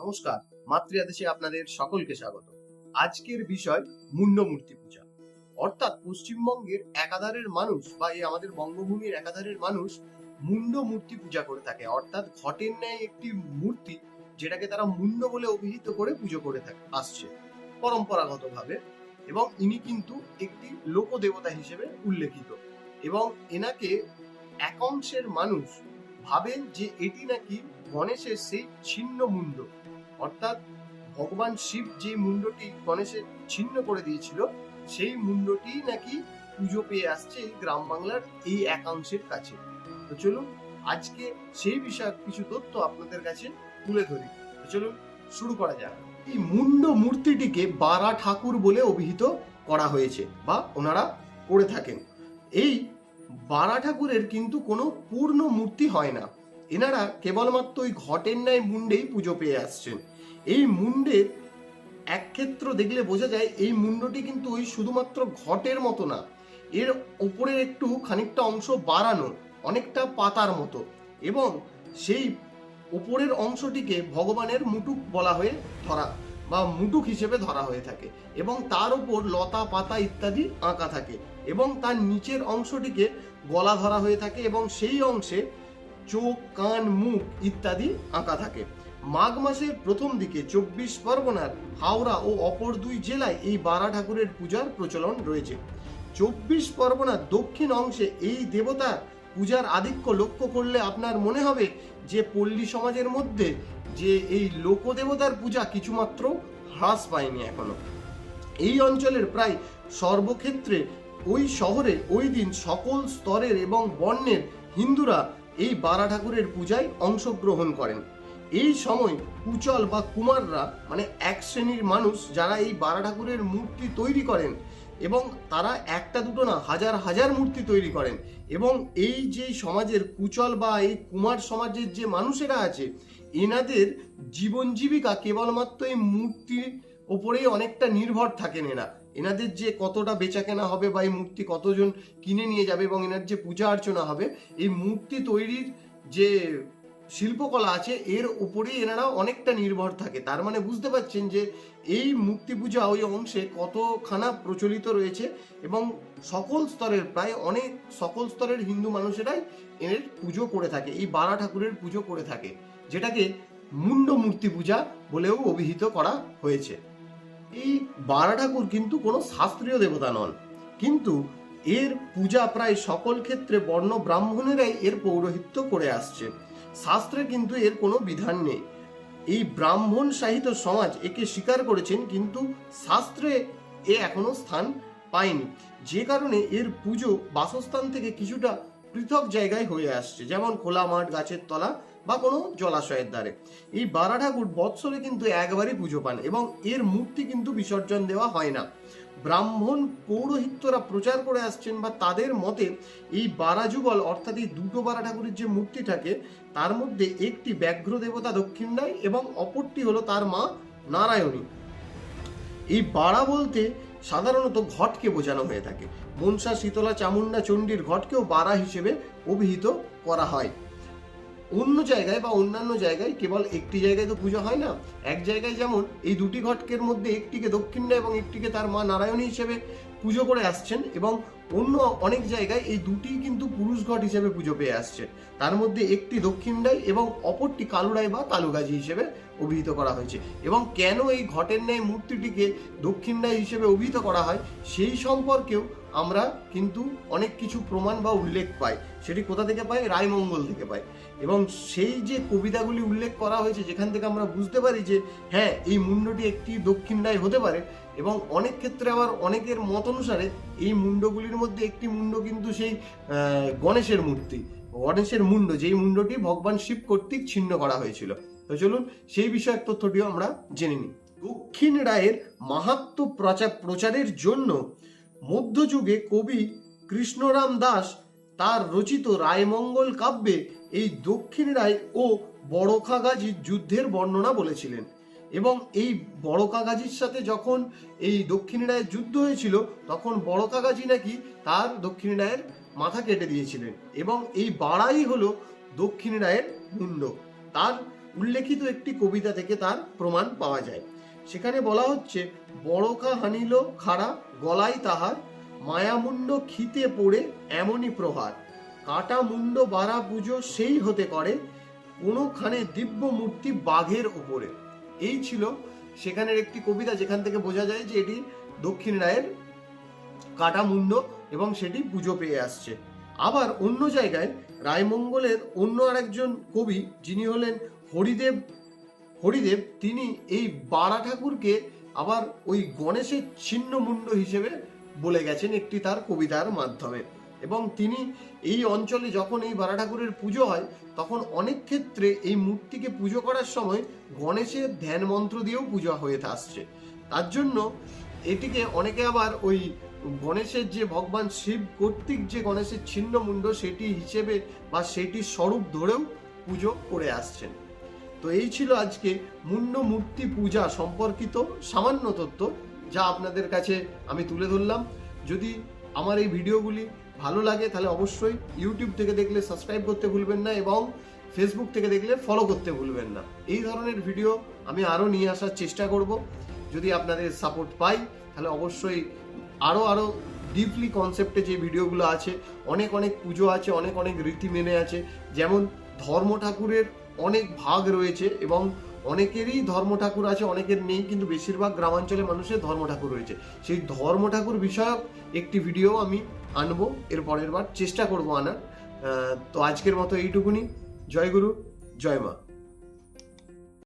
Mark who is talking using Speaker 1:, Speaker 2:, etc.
Speaker 1: নমস্কার মাতৃয়াদেশে আপনাদের সকলকে স্বাগত। আজকের বিষয় মুন্ডমূর্তি পূজা। অর্থাৎ পশ্চিমবঙ্গের একাধারের মানুষ বা এই আমাদের বঙ্গভূমির একাধারের মানুষ মুন্ড মূর্তি পূজা করে থাকে। অর্থাৎ ঘটের ন্যায় একটি মূর্তি যেটাকে তারা মুন্ড বলে অভিহিত করে পুজো করে থাকে, আসছে পরম্পরাগতভাবে এবং ইনি কিন্তু একটি লোকদেবতা হিসেবে উল্লেখিত এবং এনাকে এক অংশের মানুষ ভাবেন যে এটি নাকি গণেশের সেই ছিন্ন মুন্ড অর্থাৎ ভগবান শিব যে মুন্ডটি গণেশের ছিন্ন করে দিয়েছিল, সেই মুন্ডটি নাকি পুজো পেয়ে আসছে এই গ্রাম বাংলার এই একাংশের কাছে। তো চলুন, আজকে সেই বিষয়ে কিছু তথ্য আপনাদের কাছে তুলে ধরি। তো চলুন, শুরু করা যাক। এই মুন্ড মূর্তিটিকে বারা ঠাকুর বলে অভিহিত করা হয়েছে বা ওনারা করে থাকেন। এই বারা ঠাকুরের কিন্তু কোনো পূর্ণ মূর্তি হয় না। এনারা কেবলমাত্র ওই ঘটের ন্যায় মুন্ডেই পুজো পেয়ে আসছেন। এই মুন্ডের এক ক্ষেত্র দেখলে বোঝা যায় এই মুন্ডটি কিন্তু ওই শুধুমাত্র ঘটের মতো না। এর ওপরের একটু খানিকটা অংশ বাড়ানো অনেকটা পাতার মতো এবং সেই ওপরের অংশটিকে ভগবানের মুটুক বলা হয়ে ধরা বা মুটুক হিসেবে ধরা হয়ে থাকে এবং তার উপর লতা, পাতা ইত্যাদি আঁকা থাকে এবং তার নিচের অংশটিকে গলা ধরা হয়ে থাকে এবং সেই অংশে চোখ, কান, মুখ ইত্যাদি আঁকা থাকে। মাঘ মাসের প্রথম দিকে চব্বিশ পরগনার হাওড়া ও অপর দুই জেলায় এই বারা ঠাকুরের পূজার প্রচলন রয়েছে। চব্বিশ পরগনার দক্ষিণ অংশে এই দেবতা পূজার আধিক্য লক্ষ্য করলে আপনার মনে হবে যে পল্লী সমাজের মধ্যে যে এই লোকদেবতার পূজা কিছুমাত্র হ্রাস পায়নি এখনও। এই অঞ্চলের প্রায় সর্বক্ষেত্রে ওই শহরে ওই দিন সকল স্তরের এবং বর্ণের হিন্দুরা এই বারা ঠাকুরের পূজায় অংশগ্রহণ করেন। এই সময় কুচল বা কুমাররা মানে এক শ্রেণির মানুষ যারা এই বারা ঠাকুরের মূর্তি তৈরি করেন এবং তারা একটা দুটো না, হাজার হাজার মূর্তি তৈরি করেন এবং এই যে সমাজের কুচল বা এই কুমার সমাজের যে মানুষেরা আছে, এনাদের জীবন জীবিকা কেবলমাত্র এই মূর্তির ওপরেই অনেকটা নির্ভর থাকেন এরা। এনাদের যে কতটা বেচা কেনা হবে বা এই মূর্তি কতজন কিনে নিয়ে যাবে এবং এনার যে পূজা অর্চনা হবে, এই মূর্তি তৈরির যে শিল্পকলা আছে, এর উপরেই এনারা অনেকটা নির্ভর থাকে। তার মানে বুঝতে পারছেন যে এই মূর্তি পূজা ওই অংশে কতখানা প্রচলিত রয়েছে এবং সকল স্তরের, প্রায় অনেক সকল স্তরের হিন্দু মানুষেরাই এর পুজো করে থাকে, এই বারা ঠাকুরের পুজো করে থাকে, যেটাকে মুন্ড মূর্তি পূজা বলেও অভিহিত করা হয়েছে। এই বারা ঠাকুর কিন্তু কোনো শাস্ত্রীয় দেবতা নন। কিন্তু এর পূজা প্রায় সকল ক্ষেত্রে বর্ণ ব্রাহ্মণেরাই এর পৌরোহিত্য করে আসছে। শাস্ত্রে কিন্তু এর কোনো বিধান নেই। এই ব্রাহ্মণ সাহিত্য সমাজ একে স্বীকার করেছেন, কিন্তু শাস্ত্রে এ এখনও স্থান পায়নি। যে কারণে এর পুজো বাসস্থান থেকে কিছুটা পৃথক জায়গায় হয়ে আসছে, যেমন খোলা মাঠ, গাছের তলা বা কোনো জলাশয়ের দ্বারে এই বারা ঠাকুর বৎসরে কিন্তু একবারই পুজো পান এবং এর মূর্তি কিন্তু বিসর্জন দেওয়া হয় না। ব্রাহ্মণ পৌরোহিত্যরা প্রচার করে আসছেন বা তাদের মতে এই বারা যুগল অর্থাৎ এই দুটো বারা ঠাকুরের যে মূর্তি থাকে, তার মধ্যে একটি ব্যাঘ্র দেবতা দক্ষিণায় এবং অপরটি হলো তার মা নারায়ণী। এই বাড়া বলতে সাধারণত ঘটকে বোঝানো হয়ে থাকে। মনসা, শীতলা চামুন্ডা চণ্ডীর ঘটকেও বাড়া হিসেবে অভিহিত করা হয়। অন্য জায়গায় বা অন্যান্য জায়গায় কেবল একটি জায়গায় তো পুজো হয় না, এক জায়গায় যেমন এই দুটি ঘটকের মধ্যে একটিকে দক্ষিণা এবং একটিকে তার মা নারায়ণী হিসেবে পুজো করে আসছেন এবং অন্য অনেক জায়গায় এই দুটি কিন্তু পুরুষ ঘট হিসেবে পুজো পেয়ে আসছে। তার মধ্যে একটি দক্ষিণডাই এবং অপরটি কালুরাই বা কালুগাজি হিসেবে অভিহিত করা হয়েছে। এবং কেন এই ঘটের ন্যায় মূর্তিটিকে দক্ষিণডাই হিসেবে অভিহিত করা হয়, সেই সম্পর্কেও আমরা কিন্তু অনেক কিছু প্রমাণ বা উল্লেখ পাই। সেটি কোথা থেকে পাই? রায়মঙ্গল থেকে পাই। এবং সেই যে কবিতাগুলি উল্লেখ করা হয়েছে, যেখান থেকে আমরা বুঝতে পারি যে হ্যাঁ এই মুন্ডটি একটি দক্ষিণ দক্ষিণায় হতে পারে। এবং অনেক ক্ষেত্রে আবার অনেকের মত অনুসারে এই মুন্ডগুলির মধ্যে একটি মুন্ড কিন্তু সেই গণেশের মূর্তি। গণেশের মুন্ড, যেই মুন্ডটি ভগবান শিব কর্তৃক ছিন্ন করা হয়েছিল। তো চলুন সেই বিষয়ক তথ্যটিও আমরা জেনে নিই। দক্ষিণ রায়ের মাহাত্ম প্রচার প্রচারের জন্য মধ্যযুগে কবি কৃষ্ণরাম দাস তার রচিত রায়মঙ্গল কাব্যে এই দক্ষিণ রায় ও বড়খাগাজির যুদ্ধের বর্ণনা বলেছিলেন এবং এই বড়কা গাজীর সাথে যখন এই দক্ষিণ রায়ের যুদ্ধ হয়েছিল, তখন বড়কা গাজী নাকি তার দক্ষিণ রায়ের মাথা কেটে দিয়েছিলেন এবং এই বাড়াই হলো দক্ষিণ রায়ের মুন্ড। তার উল্লেখিত একটি কবিতা থেকে তার প্রমাণ পাওয়া যায়। সেখানে বলা হচ্ছে, বড়কা হানিল, খাড়া গলায় তাহার, মায়ামুণ্ড খিতে পড়ে এমনই প্রহার। কাটা মুন্ড বাড়া পুজো সেই হতে করে, কোনোখানে দিব্য মূর্তি বাঘের ওপরে এই ছিল সেখানের একটি কবিতা যেখান থেকে বোঝা যায় যে এটি দক্ষিণ রায়ের কাটা মুন্ড এবং সেটি পুজো পেয়ে আসছে। আবার অন্য জায়গায় রায়মঙ্গলের অন্য আরেকজন কবি যিনি হলেন হরিদেব হরিদেব তিনি এই বাড়া ঠাকুরকে আবার ওই গণেশের ছিন্ন মুন্ড হিসেবে বলে গেছেন একটি তার কবিতার মাধ্যমে। এবং তিনি এই অঞ্চলে যখন এই বারা ঠাকুরের পুজো হয়, তখন অনেক ক্ষেত্রে এই মূর্তিকে পুজো করার সময় গণেশের ধ্যান মন্ত্র দিয়েও পুজো হয়ে আসছে। তার জন্য এটিকে অনেকে আবার ওই গণেশের যে ভগবান শিব কর্তৃক যে গণেশের ছিন্ন মুন্ড সেটি হিসেবে বা সেটির স্বরূপ ধরেও পুজো করে আসছেন। তো এই ছিল আজকে মুন্ড মূর্তি পূজা সম্পর্কিত সামান্য তথ্য, যা আপনাদের কাছে আমি তুলে ধরলাম। যদি আমার এই ভিডিওগুলি ভালো লাগে, তাহলে অবশ্যই ইউটিউব থেকে দেখলে সাবস্ক্রাইব করতে ভুলবেন না এবং ফেসবুক থেকে দেখলে ফলো করতে ভুলবেন না। এই ধরনের ভিডিও আমি আরও নিয়ে আসার চেষ্টা করব। যদি আপনাদের সাপোর্ট পাই, তাহলে অবশ্যই আরও আরও ডিপলি কনসেপ্টে যে ভিডিওগুলো আছে, অনেক অনেক পুজো আছে, অনেক অনেক রীতি মেনে আছে। যেমন ধর্ম ঠাকুরের অনেক ভাগ রয়েছে এবং অনেকেরই ধর্ম ঠাকুর আছে, অনেকের নেই, কিন্তু বেশিরভাগ গ্রামাঞ্চলে মানুষের ধর্ম ঠাকুর রয়েছে। সেই ধর্ম ঠাকুর বিষয়ক একটি ভিডিও আমি আনব, এর পরের বার চেষ্টা করব আনার। তো আজকের মতো এইটুকুনি। জয় গুরু, জয় মা।